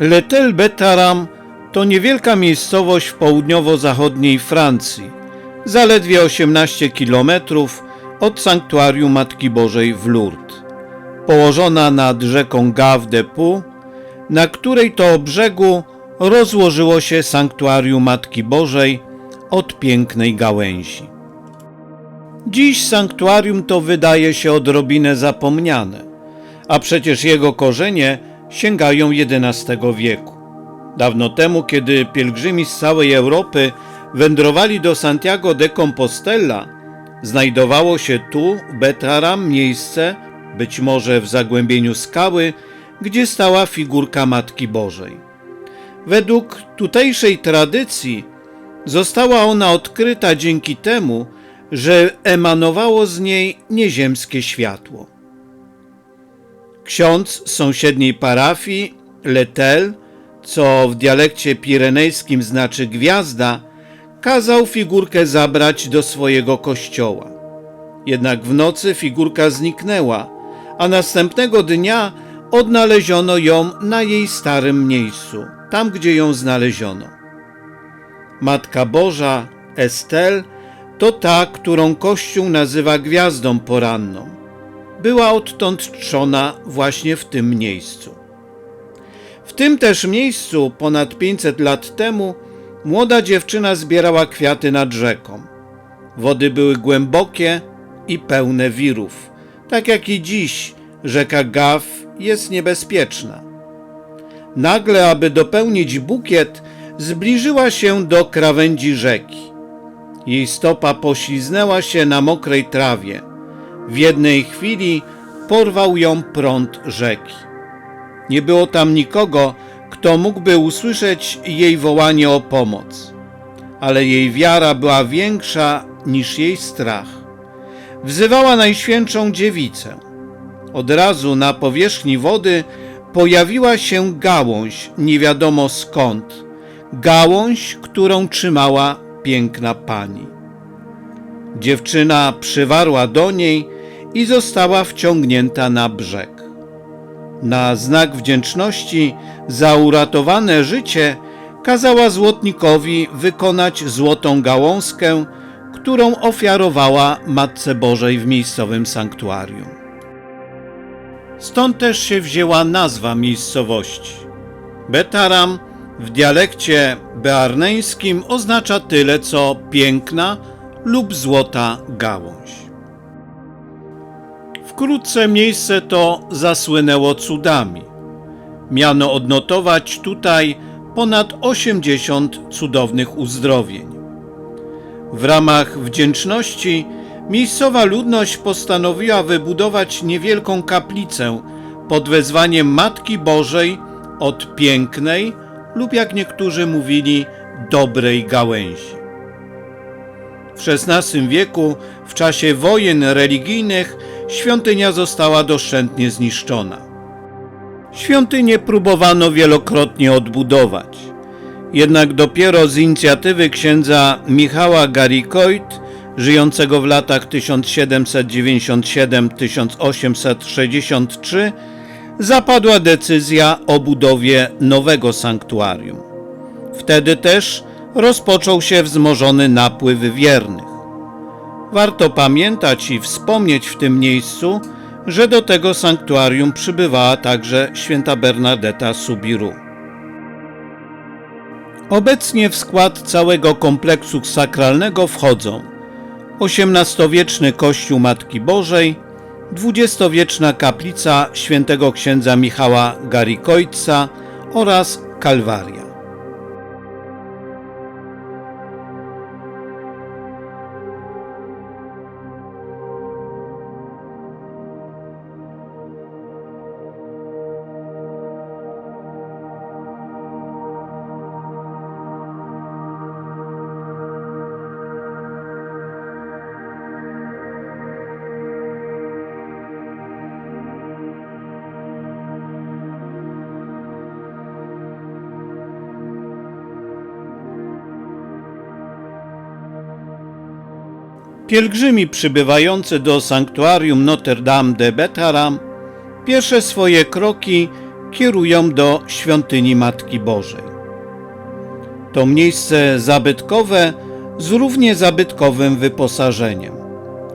Letel Betaram to niewielka miejscowość w południowo-zachodniej Francji, zaledwie 18 km od sanktuarium Matki Bożej w Lourdes. Położona nad rzeką Gave de Pau, na której to brzegu rozłożyło się sanktuarium Matki Bożej od pięknej gałęzi. Dziś sanktuarium to wydaje się odrobinę zapomniane, a przecież jego korzenie sięgają XI wieku. Dawno temu, kiedy pielgrzymi z całej Europy wędrowali do Santiago de Compostela, znajdowało się tu, Betaram, miejsce, być może w zagłębieniu skały, gdzie stała figurka Matki Bożej. Według tutejszej tradycji została ona odkryta dzięki temu, że emanowało z niej nieziemskie światło. Ksiądz z sąsiedniej parafii, Letel, co w dialekcie pirenejskim znaczy gwiazda, kazał figurkę zabrać do swojego kościoła. Jednak w nocy figurka zniknęła, a następnego dnia odnaleziono ją na jej starym miejscu, tam gdzie ją znaleziono. Matka Boża, Estel, to ta, którą Kościół nazywa gwiazdą poranną. Była odtąd czczona właśnie w tym miejscu. W tym też miejscu ponad 500 lat temu młoda dziewczyna zbierała kwiaty nad rzeką. Wody były głębokie i pełne wirów, tak jak i dziś rzeka Gaw jest niebezpieczna. Nagle, aby dopełnić bukiet, zbliżyła się do krawędzi rzeki. Jej stopa pośliznęła się na mokrej trawie. W jednej chwili porwał ją prąd rzeki. Nie było tam nikogo, kto mógłby usłyszeć jej wołanie o pomoc, ale jej wiara była większa niż jej strach. Wzywała Najświętszą Dziewicę. Od razu na powierzchni wody pojawiła się gałąź, nie wiadomo skąd, gałąź, którą trzymała piękna pani. Dziewczyna przywarła do niej i została wciągnięta na brzeg. Na znak wdzięczności za uratowane życie kazała złotnikowi wykonać złotą gałązkę, którą ofiarowała Matce Bożej w miejscowym sanktuarium. Stąd też się wzięła nazwa miejscowości. Betaram w dialekcie bearneńskim oznacza tyle co piękna lub złota gałąź. Wkrótce miejsce to zasłynęło cudami. Miano odnotować tutaj ponad 80 cudownych uzdrowień. W ramach wdzięczności miejscowa ludność postanowiła wybudować niewielką kaplicę pod wezwaniem Matki Bożej od pięknej lub jak niektórzy mówili dobrej gałęzi. W XVI wieku, w czasie wojen religijnych, świątynia została doszczętnie zniszczona. Świątynię próbowano wielokrotnie odbudować. Jednak dopiero z inicjatywy księdza Michała Garikoit, żyjącego w latach 1797-1863, zapadła decyzja o budowie nowego sanktuarium. Wtedy też rozpoczął się wzmożony napływ wiernych. Warto pamiętać i wspomnieć w tym miejscu, że do tego sanktuarium przybywała także święta Bernadetta Subiru. Obecnie w skład całego kompleksu sakralnego wchodzą XVIII-wieczny kościół Matki Bożej, dwudziestowieczna kaplica świętego księdza Michała Garikojca oraz Kalwaria. Pielgrzymi przybywający do sanktuarium Notre Dame de Betaram pierwsze swoje kroki kierują do świątyni Matki Bożej. To miejsce zabytkowe z równie zabytkowym wyposażeniem,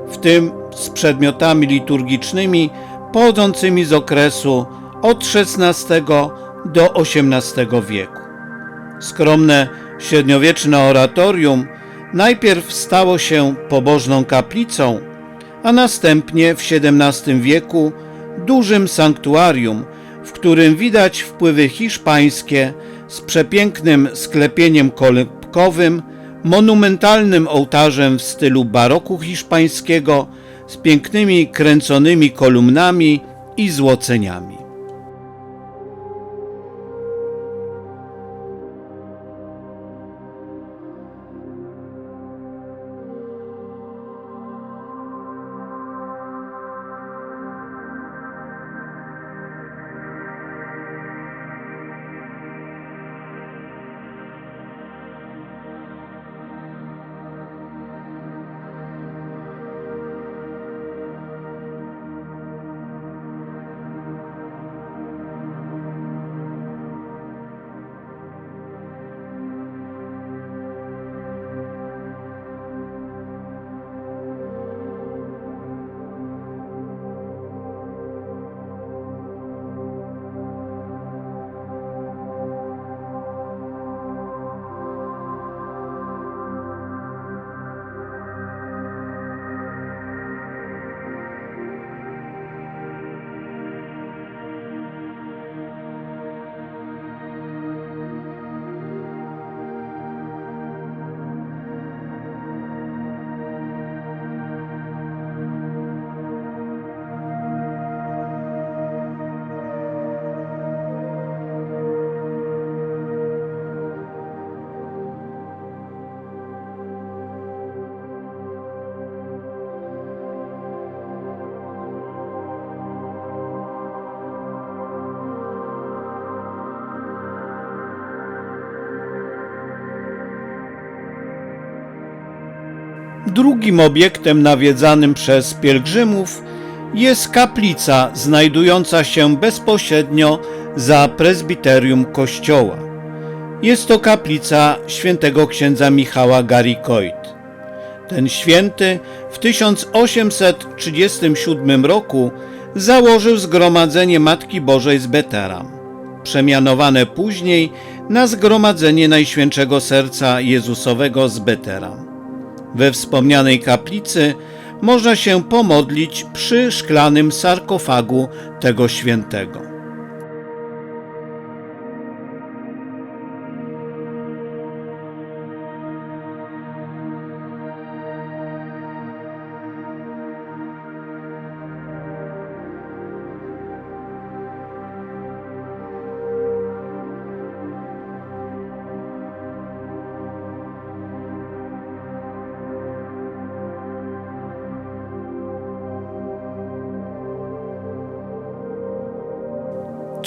w tym z przedmiotami liturgicznymi pochodzącymi z okresu od XVI do XVIII wieku. Skromne średniowieczne oratorium najpierw stało się pobożną kaplicą, a następnie w XVII wieku dużym sanktuarium, w którym widać wpływy hiszpańskie z przepięknym sklepieniem kolebkowym, monumentalnym ołtarzem w stylu baroku hiszpańskiego, z pięknymi kręconymi kolumnami i złoceniami. Drugim obiektem nawiedzanym przez pielgrzymów jest kaplica znajdująca się bezpośrednio za prezbiterium kościoła. Jest to kaplica świętego księdza Michała Garikoit. Ten święty w 1837 roku założył Zgromadzenie Matki Bożej z Beteram, przemianowane później na Zgromadzenie Najświętszego Serca Jezusowego z Beteram. We wspomnianej kaplicy można się pomodlić przy szklanym sarkofagu tego świętego.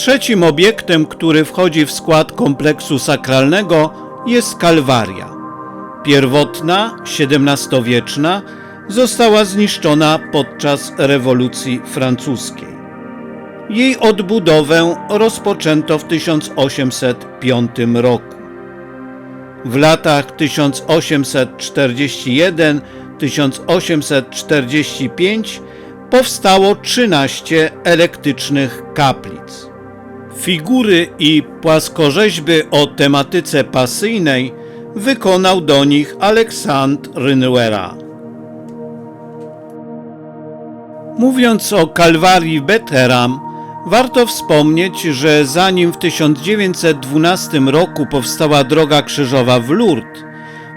Trzecim obiektem, który wchodzi w skład kompleksu sakralnego jest Kalwaria. Pierwotna, XVII-wieczna, została zniszczona podczas rewolucji francuskiej. Jej odbudowę rozpoczęto w 1805 roku. W latach 1841-1845 powstało 13 elektrycznych kaplic. Figury i płaskorzeźby o tematyce pasyjnej wykonał do nich Aleksandr Rynuera. Mówiąc o Kalwarii Beteram, warto wspomnieć, że zanim w 1912 roku powstała droga krzyżowa w Lourdes,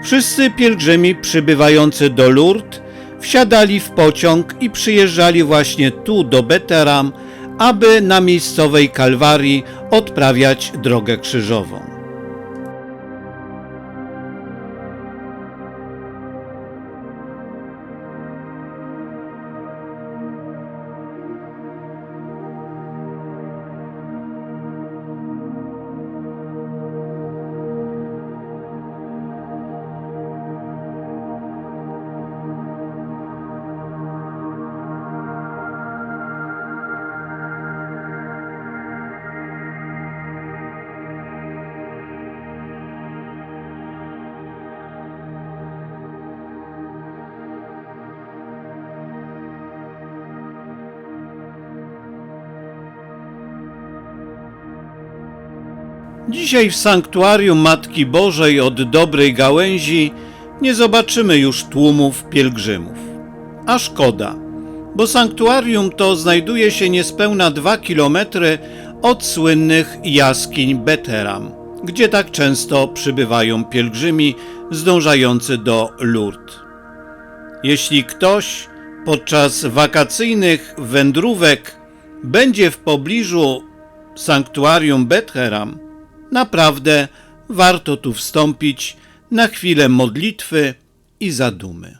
wszyscy pielgrzymi przybywający do Lourdes wsiadali w pociąg i przyjeżdżali właśnie tu do Beteram, aby na miejscowej Kalwarii odprawiać drogę krzyżową. Dzisiaj w sanktuarium Matki Bożej od dobrej gałęzi nie zobaczymy już tłumów pielgrzymów. A szkoda, bo sanktuarium to znajduje się niespełna dwa kilometry od słynnych jaskiń Beteram, gdzie tak często przybywają pielgrzymi zdążający do Lourdes. Jeśli ktoś podczas wakacyjnych wędrówek będzie w pobliżu sanktuarium Betlehem, naprawdę warto tu wstąpić na chwilę modlitwy i zadumy.